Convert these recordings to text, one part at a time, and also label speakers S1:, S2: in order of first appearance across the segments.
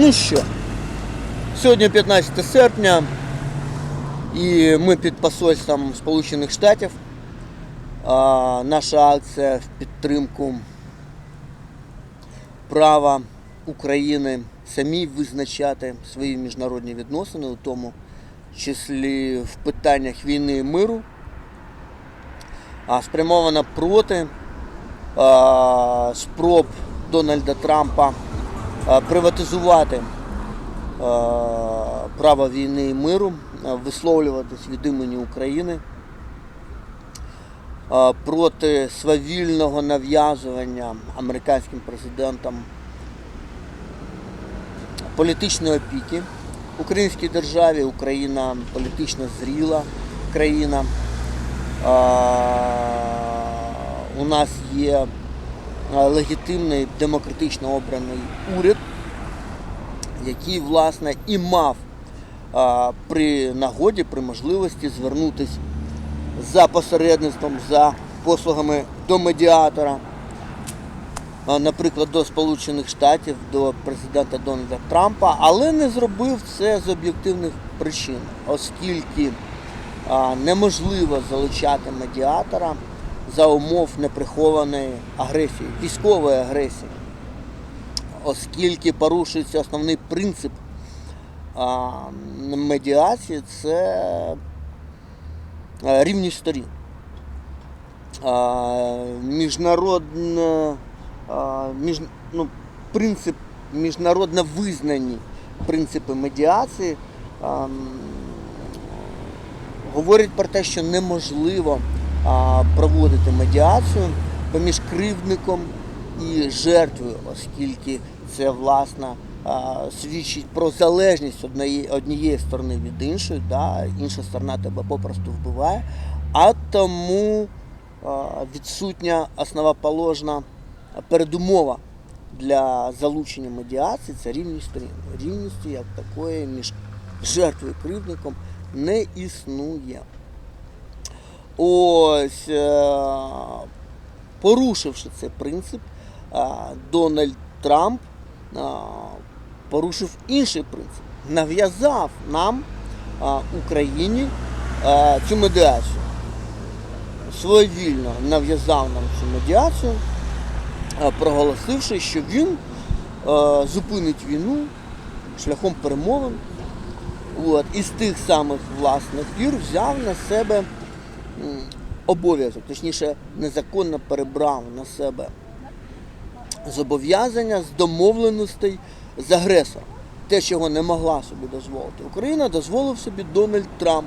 S1: Ну що, сьогодні 15 серпня, і ми під посольством Сполучених Штатів. А, наша акція в підтримку права України самі визначати свої міжнародні відносини, у тому числі в питаннях війни і миру, а, спрямована проти а, спроб Дональда Трампа приватизувати право війни і миру, висловлюватись від імені України проти свавільного нав'язування американським президентом політичної опіки українській державі. Україна політично зріла країна. У нас є легітимний демократично обраний уряд, який, власне, і мав а, при нагоді, при можливості звернутися за посередництвом, за послугами до медіатора, а, наприклад, до Сполучених Штатів, до президента Дональда Трампа, але не зробив це з об'єктивних причин, оскільки а, неможливо залучати медіатора за умов неприхованої агресії, військової агресії, оскільки порушується основний принцип медіації це а, рівність сторін. А, між, ну, принцип міжнародно визнані принципи медіації говорять про те, що неможливо проводити медіацію поміж кривдником і жертвою, оскільки це власне а, свідчить про залежність однієї, однієї сторони від іншої, да, інша сторона тебе попросту вбиває, а тому відсутня основоположна передумова для залучення медіації це рівність сторін. Рівності як такої між жертвою і кривдником не існує. Ось, е, порушивши цей принцип, Дональд Трамп порушив інший принцип. Нав'язав нам, Україні, цю медіацію. Своєвільно нав'язав нам цю медіацію, проголосивши, що він зупинить війну шляхом перемовин. От, і з тих самих власних пір взяв на себе обов'язок, точніше, незаконно перебрав на себе зобов'язання з домовленостей з агресором. Те, чого не могла собі дозволити Україна, дозволив собі Дональд Трамп.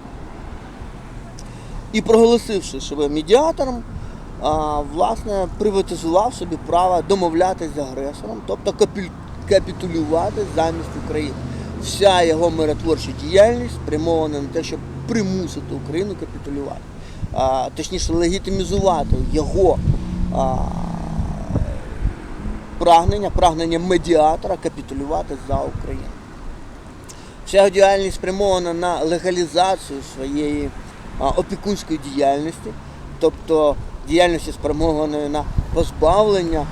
S1: І проголосивши себе медіатором, а, власне, приватизував собі право домовлятися з агресором, тобто капітулювати замість України. Вся його миротворча діяльність спрямована на те, щоб примусити Україну капітулювати. А, точніше, легітимізувати його а, прагнення, прагнення медіатора капітулювати за Україну. Вся його діяльність спрямована на легалізацію своєї опікунської діяльності, тобто діяльності спрямованої на позбавлення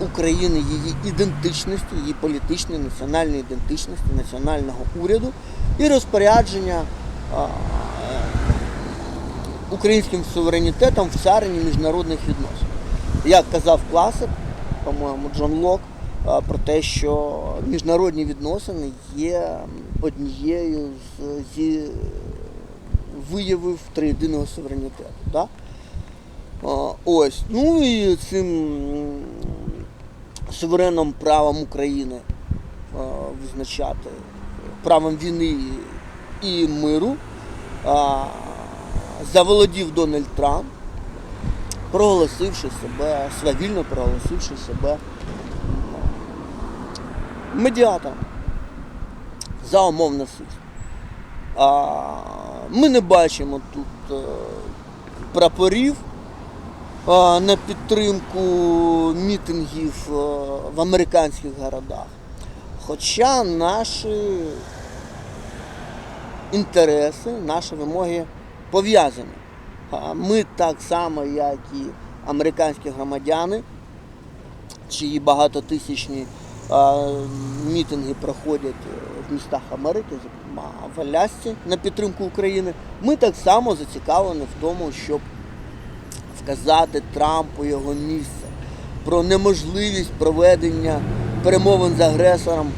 S1: України її ідентичності, її політичної, національної ідентичності, національного уряду і розпорядження українським суверенітетом в царині міжнародних відносин. Як казав класик, по-моєму, Джон Лок, про те, що міжнародні відносини є однією з зі виявив триєдиного суверенітету. Да? Ось. Ну і цим суверенним правом України визначати правом війни і миру заволодів Дональд Трамп, проголосивши себе, свавільно проголосивши себе медіатором за умов насильства. А, Ми не бачимо тут е, прапорів на підтримку мітингів е, в американських городах. Хоча наші інтереси, наші вимоги пов'язані. Ми так само, як і американські громадяни, чиї багатотисячні мітинги проходять в містах Америки, зокрема в Алясці на підтримку України. Ми так само зацікавлені в тому, щоб вказати Трампу його місце, про неможливість проведення перемовин з агресором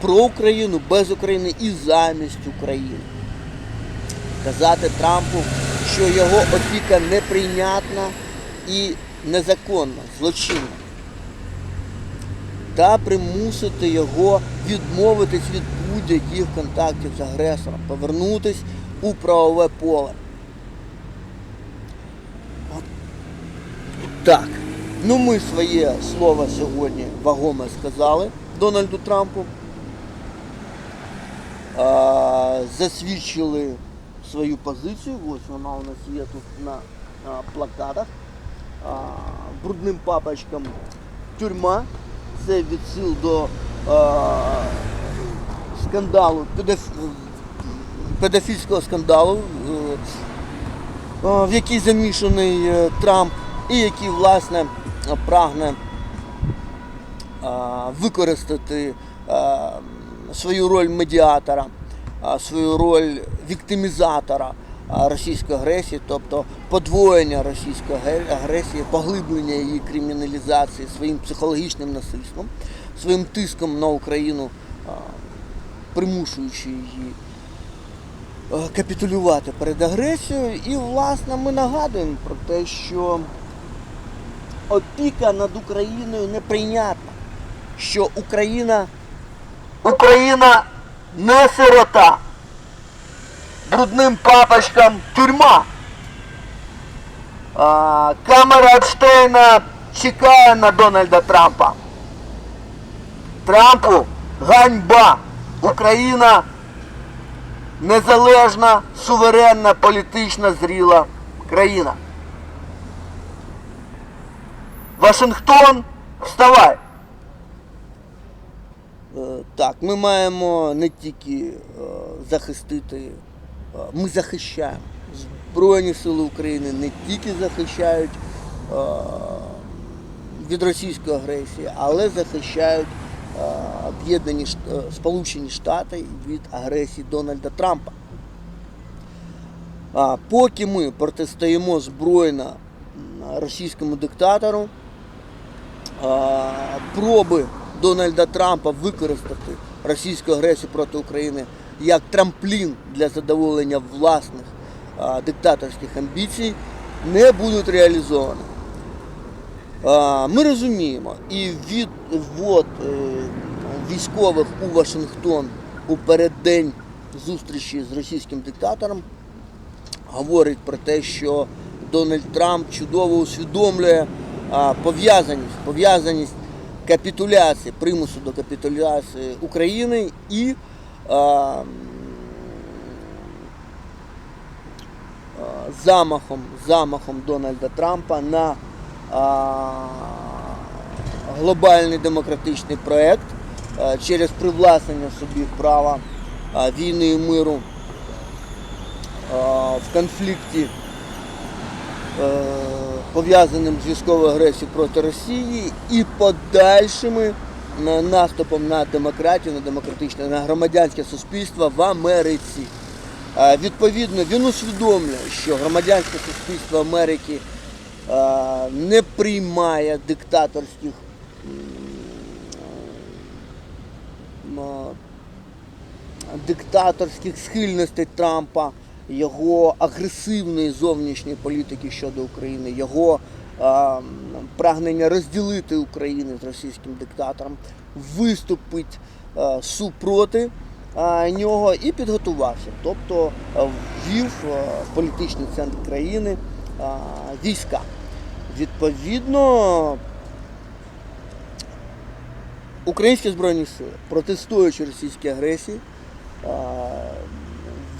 S1: про Україну без України і замість України. Казати Трампу, що його опіка неприйнятна і незаконна, злочинна. Та примусити його відмовитись від будь-яких контактів з агресором, повернутись у правове поле. Так, ну ми своє слово сьогодні вагоме сказали Дональду Трампу. Засвідчили свою позицію. Ось вона у нас є тут на а, плакатах. А, брудним папочкам тюрма. Це відсил до а, скандалу, педоф- педофільського скандалу, е, а, в який замішаний е, Трамп і який, власне, прагне а, використати а, свою роль медіатора, а, свою роль віктимізатора російської агресії, тобто подвоєння російської агресії, поглиблення її криміналізації своїм психологічним насильством, своїм тиском на Україну, примушуючи її е, капітулювати перед агресією. І, власне, ми нагадуємо про те, що опіка над Україною неприйнятна, що Україна, Україна не сирота, брудним папочкам тюрма. А, камера Епштейна чекає на Дональда Трампа. Трампу ганьба. Україна незалежна, суверенна, політична, зріла країна. Вашингтон, вставай! Е, Так, ми маємо не тільки е, захистити, ми захищаємо. Збройні сили України не тільки захищають е, від російської агресії, але захищають е, об'єднані е, Сполучені Штати від агресії Дональда Трампа. А поки ми протистоїмо збройно російському диктатору, проби Дональда Трампа використати російську агресію проти України як трамплін для задоволення власних а, диктаторських амбіцій не будуть реалізовані. А, Ми розуміємо, і відвод е, військових у Вашингтон у переддень зустрічі з російським диктатором говорить про те, що Дональд Трамп чудово усвідомлює пов'язаність, пов'язаність капітуляції, примусу до капітуляції України і замахом, замахом Дональда Трампа на глобальний демократичний проект через привласнення собі права війни і миру в конфлікті, е, пов'язаним з військовою агресією проти Росії і подальшими наступом на демократію, на демократичне, на громадянське суспільство в Америці. Відповідно, він усвідомлює, що громадянське суспільство Америки не приймає диктаторських диктаторських схильностей Трампа, його агресивної зовнішньої політики щодо України, його прагнення розділити Україну з російським диктатором, виступить е, супроти е, нього і підготувався. Тобто е, ввів в політичний центр країни війська. Відповідно, Українські збройні сили, протестуючи російській агресії,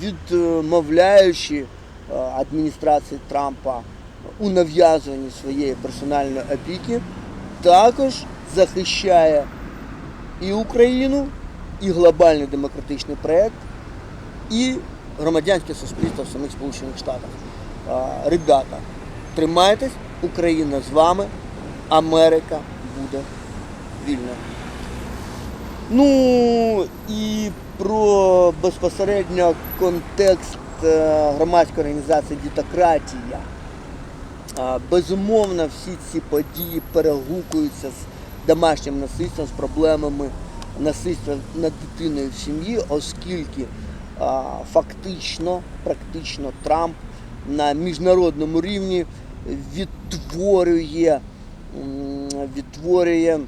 S1: відмовляючи адміністрації Трампа у нав'язуванні своєї персональної опіки, також захищає і Україну, і глобальний демократичний проєкт, і громадянське суспільство в самих Сполучених Штатах. Ребята, тримайтесь, Україна з вами, Америка буде вільно. Ну і про безпосередньо контекст е, громадської організації Дітократія. Безумовно, всі ці події перегукуються з домашнім насильством, з проблемами насильства над дитиною в сім'ї, оскільки фактично, практично Трамп на міжнародному рівні відтворює, відтворює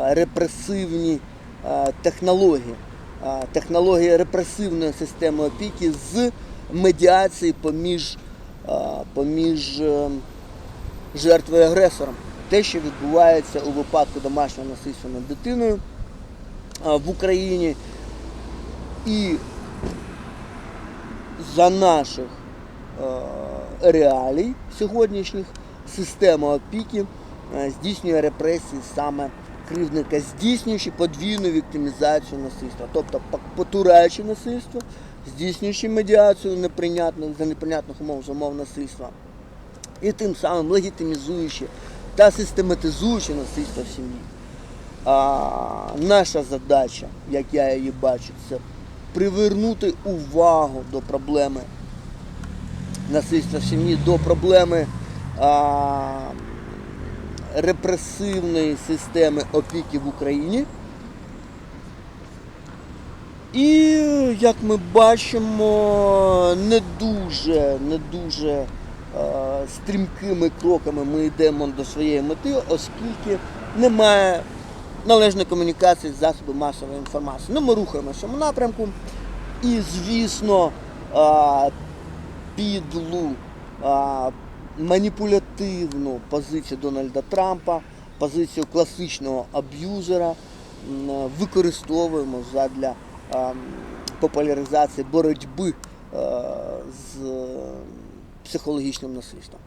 S1: репресивні технології, технології репресивної системи опіки з медіації поміж, поміж е, жертвою і агресором. Те, що відбувається у випадку домашнього насильства над дитиною е, в Україні і за наших е, реалій сьогоднішніх система опіки е, здійснює репресії саме кривдника, здійснюючи подвійну віктимізацію насильства, тобто потураючи насильство, здійснюючи медіацію неприйнятних, за неприйнятних умов за умов насильства, і тим самим легітимізуючи та систематизуючи насильство в сім'ї. А, наша задача, як я її бачу, це привернути увагу до проблеми насильства в сім'ї, до проблеми а, репресивної системи опіки в Україні. І, як ми бачимо, не дуже, не дуже е, стрімкими кроками ми йдемо до своєї мети, оскільки немає належної комунікації з засобами масової інформації. Ну, ми рухаємося в напрямку. І, звісно, е, підлу, а, маніпулятивну позицію Дональда Трампа, позицію класичного аб'юзера е, використовуємо задля популяризації боротьби е, з е, психологічним насильством.